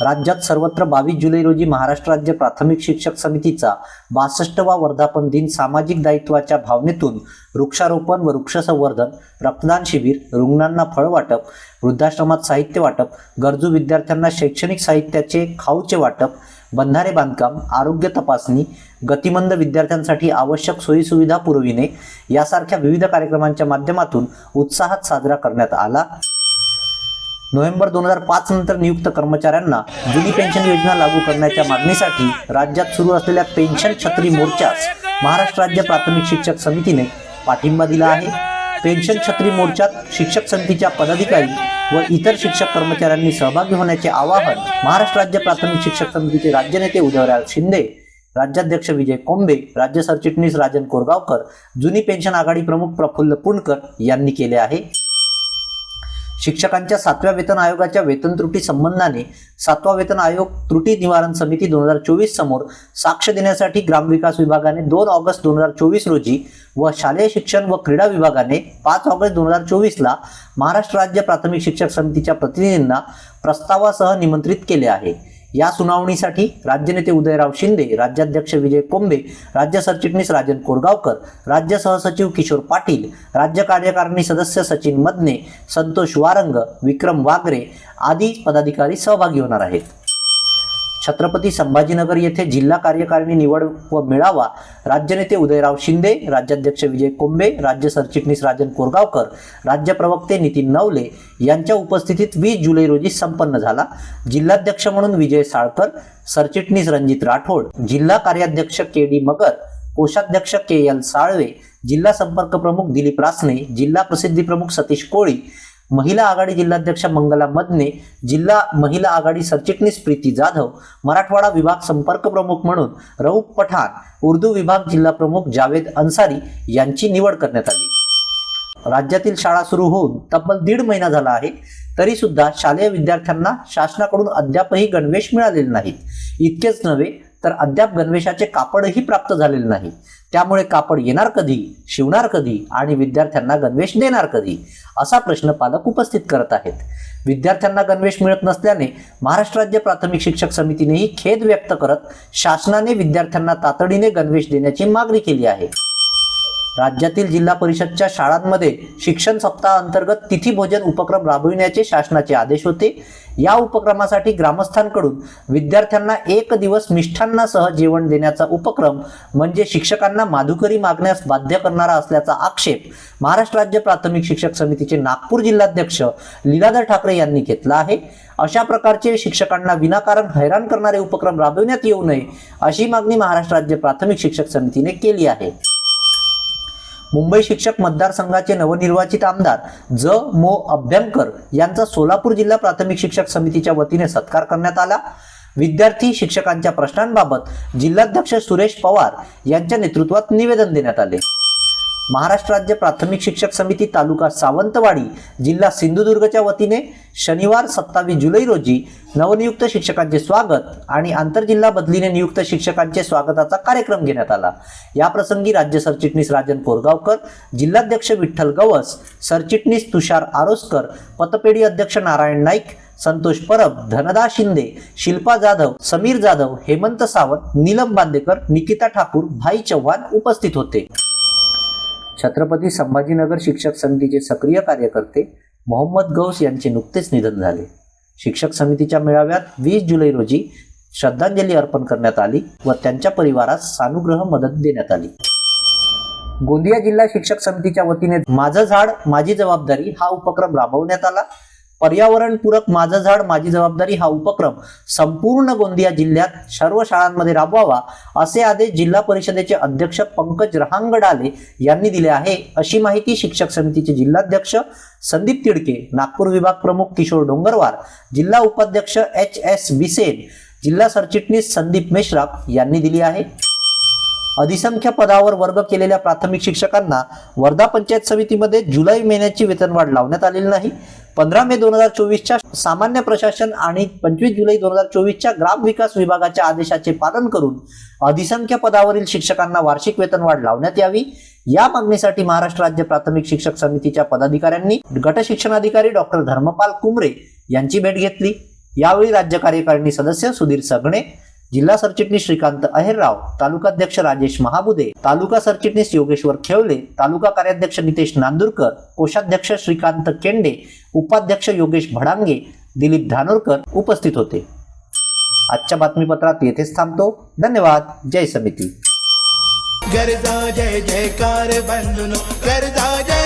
राज्यात सर्वत्र बावीस जुलै रोजी महाराष्ट्र राज्य प्राथमिक शिक्षक समितीचा बासष्टवा वर्धापन दिन सामाजिक दायित्वाच्या भावनेतून वृक्षारोपण व वृक्षसंवर्धन रक्तदान शिबिर रुग्णांना फळ वाटप वृद्धाश्रमात साहित्य वाटप गरजू विद्यार्थ्यांना शैक्षणिक साहित्याचे खाऊचे वाटप बंधारे बांधकाम आरोग्य तपासणी गतिमंद विद्यार्थ्यांसाठी आवश्यक सोयीसुविधा पुरविणे यासारख्या विविध कार्यक्रमांच्या माध्यमातून उत्साहात साजरा करण्यात आला. नोव्हेंबर दोन हजार पाच नंतर नियुक्त कर्मचाऱ्यांना जुनी पेन्शन योजना लागू करण्याच्या मागणीसाठी राज्यात सुरू असलेल्या पेन्शन छत्री मोर्चास महाराष्ट्र राज्य प्राथमिक शिक्षक समितीने पाठिंबा दिला आहे. पेन्शन छत्री मोर्चात शिक्षक समितीच्या पदाधिकारी व इतर शिक्षक कर्मचाऱ्यांनी सहभागी होण्याचे आवाहन महाराष्ट्र राज्य प्राथमिक शिक्षक समितीचे राज्यनेते उदयराज शिंदे राज्याध्यक्ष विजय कोंबे राज्य सरचिटणीस राजन कोरगावकर जुनी पेन्शन आघाडी प्रमुख प्रफुल्ल पुणकर यांनी केले आहे. शिक्षकांच्या सातव्या वेतन आयोगाच्या वेतन त्रुटी संबंधाने सातवा वेतन आयोग त्रुटी निवारण समिती दोन हजार चोवीस समोर साक्ष देण्यासाठी ग्रामविकास विभागाने दोन ऑगस्ट दोन हजार चोवीस रोजी व शालेय शिक्षण व क्रीडा विभागाने पाच ऑगस्ट दोन हजार चोवीसला महाराष्ट्र राज्य प्राथमिक शिक्षक समितीच्या प्रतिनिधींना प्रस्तावासह निमंत्रित केले आहे. या सुनावणीसाठी राज्यनेते उदयराव शिंदे राज्याध्यक्ष विजय कोंबे राज्य सरचिटणीस राजन कोरगावकर राज्य सहसचिव किशोर पाटील राज्य कार्यकारिणी सदस्य सचिन मदने संतोष वारंग विक्रम वागरे आदी पदाधिकारी सहभागी होणार आहेत. छत्रपती संभाजीनगर येथे जिल्हा कार्यकारिणी निवड व मेळावा. राज्यनेते उदयराव शिंदे राज्याध्यक्ष विजय कोंबे राज्य सरचिटणीस राजन कोरगावकर राज्य प्रवक्ते नितीन नवले यांच्या उपस्थितीत वीस जुलै रोजी संपन्न झाला. जिल्हाध्यक्ष म्हणून विजय साळकर सरचिटणीस रणजित राठोड जिल्हा कार्याध्यक्ष के डी मगर कोषाध्यक्ष के एल साळवे जिल्हा संपर्क प्रमुख दिलीप रासने जिल्हा प्रसिद्धी प्रमुख सतीश कोळी महिला आघाडी जिल्हाध्यक्ष मंगला मदने जिल्हा महिला आघाडी सरचिटणीस प्रीती जाधव मराठवाडा विभाग संपर्क प्रमुख म्हणून रऊफ पठाण उर्दू विभाग जिल्हा प्रमुख जावेद अन्सारी यांची निवड करण्यात आली. राज्यातील शाळा सुरू होऊन तब्बल दीड महिना झाला आहे तरी सुद्धा शालेय विद्यार्थ्यांना शासनाकडून अद्यापही गणवेश मिळालेले नाहीत इतकेच नव्हे तर अद्याप गणवेशाचे कापडही प्राप्त झालेले नाही. त्यामुळे कापड येणार कधी? शिवणार कधी आणि विद्यार्थ्यांना गणवेश देणार कधी? असा प्रश्न पालक उपस्थित करत आहेत. विद्यार्थ्यांना गणवेश मिळत नसल्याने महाराष्ट्र राज्य प्राथमिक शिक्षक समितीनेही खेद व्यक्त करत शासनाने विद्यार्थ्यांना तातडीने गणवेश देण्याची मागणी केली आहे. राज्यातील जिल्हा परिषदच्या शाळांमध्ये शिक्षण सप्ताह अंतर्गत तिथी भोजन उपक्रम राबविण्याचे शासनाचे आदेश होते. या उपक्रमासाठी ग्रामस्थांकडून विद्यार्थ्यांना एक दिवस मिष्ठांनासह जेवण देण्याचा उपक्रम म्हणजे शिक्षकांना माधुकरी मागण्यास बाध्य करणारा असल्याचा आक्षेप महाराष्ट्र राज्य प्राथमिक शिक्षक समितीचे नागपूर जिल्हाध्यक्ष लीलाधर ठाकरे यांनी घेतला आहे. अशा प्रकारचे शिक्षकांना विनाकारण हैराण करणारे उपक्रम राबविण्यात येऊ नये अशी मागणी महाराष्ट्र राज्य प्राथमिक शिक्षक समितीने केली आहे. मुंबई शिक्षक मतदारसंघाचे नवनिर्वाचित आमदार ज. मो. अभ्यंकर यांचा सोलापूर जिल्हा प्राथमिक शिक्षक समितीच्या वतीने सत्कार करण्यात आला. विद्यार्थी शिक्षकांच्या प्रश्नांबाबत जिल्हाध्यक्ष सुरेश पवार यांच्या नेतृत्वात निवेदन देण्यात आले. महाराष्ट्र राज्य प्राथमिक शिक्षक समिती तालुका सावंतवाडी जिल्हा सिंधुदुर्गच्या वतीने शनिवार सत्तावीस जुलै रोजी नवनियुक्त शिक्षकांचे स्वागत आणि आंतरजिल्हा बदलीने नियुक्त शिक्षकांचे स्वागताचा कार्यक्रम घेण्यात आला. या प्रसंगी राज्य सरचिटणीस राजन कोरगावकर जिल्हाध्यक्ष विठ्ठल गवस सरचिटणीस तुषार आरोस्कर पतपेढी अध्यक्ष नारायण नाईक संतोष परब धनदा शिंदे शिल्पा जाधव समीर जाधव हेमंत सावंत नीलम बांदेकर निकिता ठाकूर भाई चव्हाण उपस्थित होते. छत्रपती संभाजीनगर शिक्षक समितीचे सक्रिय कार्यकर्ते मोहम्मद गौस यांचे नुकतेच निधन झाले. शिक्षक समितीच्या मेळाव्यात वीस जुलै रोजी श्रद्धांजली अर्पण करण्यात आली व त्यांच्या परिवारास सानुग्रह मदत देण्यात आली. गोंदिया जिल्हा शिक्षक समितीच्या वतीने माझं झाड माझी जबाबदारी हा उपक्रम राबवण्यात आला. पर्यावरणपूरक माझं झाड माझी जबाबदारी हा उपक्रम संपूर्ण गोंदिया जिल्ह्यात सर्व शाळांमध्ये राबवावा असे आदेश जिल्हा परिषदेचे अध्यक्ष पंकज रहांगडाले यांनी दिले आहे. अशी माहिती शिक्षक समितीचे जिल्हाध्यक्ष संदीप तिडके नागपूर विभाग प्रमुख किशोर डोंगरवार जिल्हा उपाध्यक्ष एच एस बिसेन जिल्हा सरचिटणीस संदीप मेश्राम यांनी दिली आहे. अधिसंख्य पदावर वर्ग केलेल्या प्राथमिक शिक्षकांना वर्धा पंचायत समितीमध्ये जुलै महिन्याची वेतनवाढ लावण्यात आलेली नाही. पंधरा मे दोन हजार चोवीसच्या सामान्य प्रशासन आणि पंचवीस जुलै दोन हजार चोवीसच्या ग्राम विकास विभागाच्या आदेशाचे पालन करून अधिसंख्य पदावरील शिक्षकांना वार्षिक वेतनवाढ लावण्यात यावी. या मागणीसाठी महाराष्ट्र राज्य प्राथमिक शिक्षक समितीच्या पदाधिकाऱ्यांनी गट शिक्षणाधिकारी डॉक्टर धर्मपाल कुमरे यांची भेट घेतली. यावेळी राज्य कार्यकारिणी सदस्य सुधीर सगणे जिल्हा सरचिटणीस श्रीकांत अहिरराव तालुकाध्यक्ष राजेश महाबुदे तालुका सरचिटणीस योगेश्वर खेवले तालुका कार्याध्यक्ष नितेश नांदुरकर कोषाध्यक्ष श्रीकांत केंडे उपाध्यक्ष योगेश भडांगे दिलीप धानोरकर उपस्थित होते. आजच्या बातमीपत्रात येथेच थांबतो. धन्यवाद. जय समिती. गरजा जय जयकार बंधुनो गरजा जय